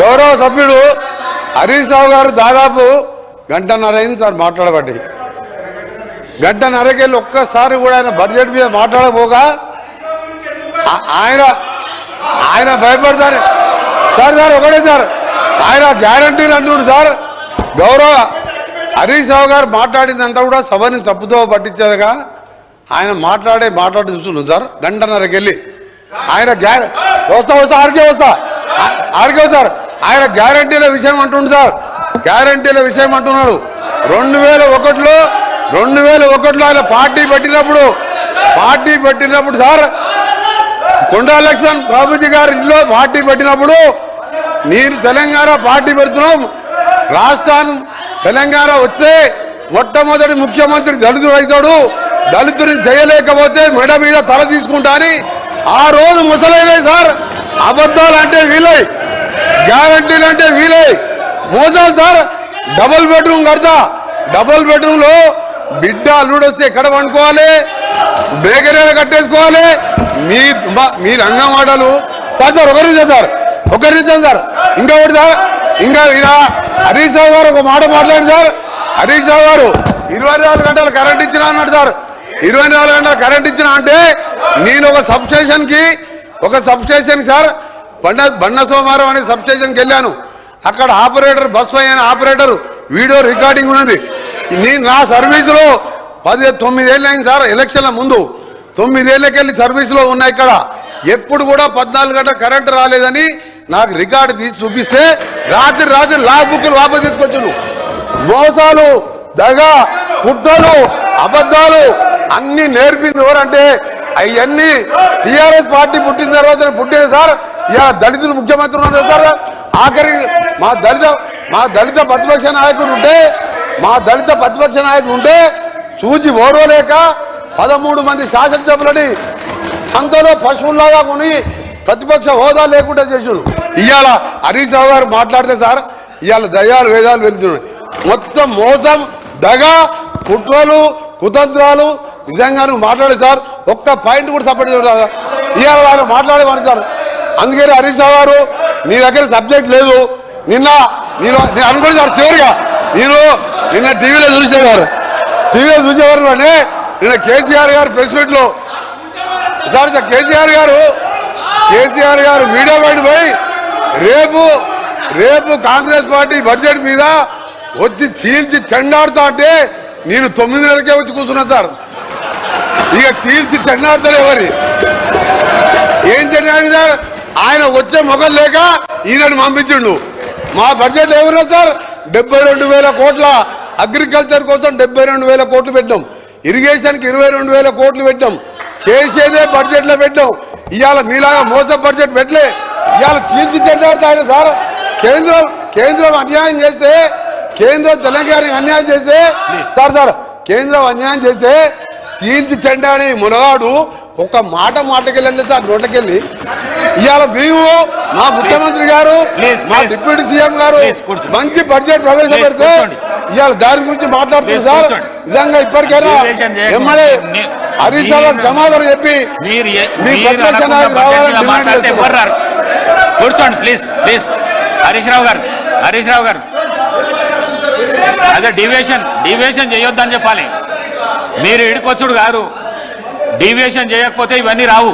గౌరవ సభ్యుడు హరీష్ రావు గారు దాదాపు గంటన్నర అయింది సార్ మాట్లాడబట్టి గంటన్నరకెళ్ళి ఒక్కసారి కూడా ఆయన బడ్జెట్ మీద మాట్లాడబోగా ఆయన ఆయన భయపడతారు. సార్ సార్ ఒకటే సార్ ఆయన గ్యారంటీని అంటున్నాడు సార్. గౌరవ హరీష్ రావు గారు మాట్లాడిందంతా కూడా సభని తప్పుతో పట్టించేదిగా. ఆయన మాట్లాడే మాట్లాడి చూస్తున్నాడు సార్ గంటన్నరకెళ్ళి. ఆయన గ్యార వస్తా వస్తా ఆడికే వస్తా. ఆ- సార్ ఆయన గ్యారంటీల విషయం అంటుండు సార్. గ్యారంటీల విషయం అంటున్నాడు. రెండు వేల ఒకటిలో రెండు వేల ఒకటిలో ఆయన పార్టీ పెట్టినప్పుడు పార్టీ పెట్టినప్పుడు సార్ కొండా లక్ష్మణ్ బాబుజీ గారి ఇంట్లో పార్టీ పెట్టినప్పుడు నేను తెలంగాణ పార్టీ పెడుతున్నాం. రాష్ట్రాన్ని తెలంగాణ వచ్చే మొట్టమొదటి ముఖ్యమంత్రి దళితుడు అవుతాడు. దళితుడిని చేయలేకపోతే మెడ మీద తల తీసుకుంటా అని ఆ రోజు ముసలైనాయి సార్ అబద్ధాలు అంటే వీలై గ్యారంటీలు అంటే వీలై. మోసాలు సార్ డబుల్ బెడ్రూమ్ కడతా. డబుల్ బెడ్రూమ్లో బిడ్డ అల్లుడు వస్తే ఎక్కడ పండుకోవాలి బేకరీ కట్టేసుకోవాలి? మీ మీ రంగం మాటలు. సార్ సార్ ఒకరి సార్ ఒకరి సార్. ఇంకా ఒకటి సార్ ఇంకా ఇలా హరీష్ రావు గారు ఒక మాట మాట్లాడండి సార్. హరీష్ రావు గారు ఇరవై నాలుగు గంటలు కరెంట్ ఇచ్చినా అన్నాడు సార్. ఇరవై నాలుగు గంటలు కరెంట్ ఇచ్చినా అంటే నేను ఒక సబ్స్టేషన్కి కి ఒక సబ్స్టేషన్ సార్ బండ బండ సోమవారం అనే సబ్స్టేషన్కి వెళ్ళాను. అక్కడ ఆపరేటర్ బస్ అయిన ఆపరేటర్ వీడియో రికార్డింగ్ ఉన్నది. నేను నా సర్వీసులో పది తొమ్మిదేళ్ళు అయింది సార్ ఎలక్షన్ల ముందు. తొమ్మిదేళ్ళకెళ్ళి సర్వీసులో ఉన్నా ఇక్కడ. ఎప్పుడు కూడా పద్నాలుగు గంటల కరెంట్ రాలేదని నాకు రికార్డు తీసి చూపిస్తే రాత్రి రాత్రి లా బుక్లు వాపసు తీసుకొచ్చిండు. మోసాలు దగ కుట్రలు అబద్ధాలు అన్ని నేర్పింది ఎవరంటే అవన్నీ టిఆర్ఎస్ పార్టీ పుట్టిన తర్వాత పుట్టిన సార్. ఇలా దళితులు ముఖ్యమంత్రి ఉన్నారు సార్. ఆఖరి మా దళిత మా దళిత ప్రతిపక్ష నాయకుడు ఉంటే మా దళిత ప్రతిపక్ష నాయకుడు ఉంటే చూసి ఓడవలేక పదమూడు మంది శాసనసభ్యులని సంతలో పశువుల్లాగా కొని ప్రతిపక్ష హోదా లేకుండా చేసాడు ఇవాళ హరీష్ రావు గారు మాట్లాడితే సార్ ఇవాళ దయాలు వేదాలు వెళ్తున్నాయి. మొత్తం మోసం దగ కుట్రలు కుతంత్రాలు. నిజంగా నువ్వు మాట్లాడే సార్. ఒక్క పాయింట్ కూడా సపోర్ట్ చేయడం ఇవాళ ఆయన మాట్లాడే సార్ అందుకని హరీష్ రావు గారు నీ దగ్గర సబ్జెక్ట్ లేదు. నిన్న నేను నేను అనుకోండి సార్ చివరిగా. నేను నిన్న టీవీలో చూసేవారు. టీవీలో చూసేవారు అంటే నిన్న కేసీఆర్ గారు ప్రెస్ మీట్లో సార్ కేసీఆర్ గారు కేసీఆర్ గారు మీడియా బయట పోయి రేపు రేపు కాంగ్రెస్ పార్టీ బడ్జెట్ మీద వచ్చి చీల్చి చెండాడుతా అంటే నేను తొమ్మిది నెలలకే వచ్చి కూర్చున్నాను సార్. ఇక చీల్చి చెండాడుతాడు ఎవరి? ఏం సార్? ఆయన వచ్చే మొగం లేక ఈయనని పంపించిండు. మా బడ్జెట్ ఎవరు సార్? డెబ్బై రెండు వేల కోట్ల అగ్రికల్చర్ కోసం డెబ్బై రెండు వేల కోట్లు పెట్టాం ఇరిగేషన్కి ఇరవై రెండు వేల కోట్లు పెట్టాం చేసేదే బడ్జెట్లో పెట్టాం ఇవాళ మీలాగా మోసం బడ్జెట్ పెట్టలే. ఇవాళ తీర్చి చెడ్డాడుతాడు సార్. కేంద్రం కేంద్రం అన్యాయం చేస్తే కేంద్రం తెలంగాణకి అన్యాయం చేస్తే సార్ సార్ కేంద్రం అన్యాయం చేస్తే తీర్చి చెండాని మునగాడు ఒక్క మాట మాటకెళ్ళండి సార్ నోట్లకెళ్ళి ఇవాళ మేము మా ముఖ్యమంత్రి గారు మా. డిప్యూటీ సీఎం గారు. మంచి బడ్జెట్ ప్రవేశపెడితే. ఇవాళ దాని గురించి మాట్లాడుతుంది సార్. నిజంగా ఇప్పటికైనా. ఎమ్మెల్యే హరీష్ రావు సమాధానం చెప్పి కూర్చోండి ప్లీజ్ ప్లీజ్ హరీష్ రావు గారు హరీష్ రావు గారు అదే డివియేషన్ డివియేషన్ చేయొద్దని చెప్పాలి మీరు ఇడికొచ్చుడు గారు డీవియేషన్ చేయకపోతే ఇవన్నీ రావు.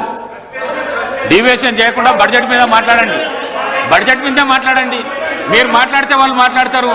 డీవియేషన్ చేయకుండా బడ్జెట్ మీద మాట్లాడండి. బడ్జెట్ మీద మాట్లాడండి. మీరు మాట్లాడితే వాళ్ళు మాట్లాడతారు.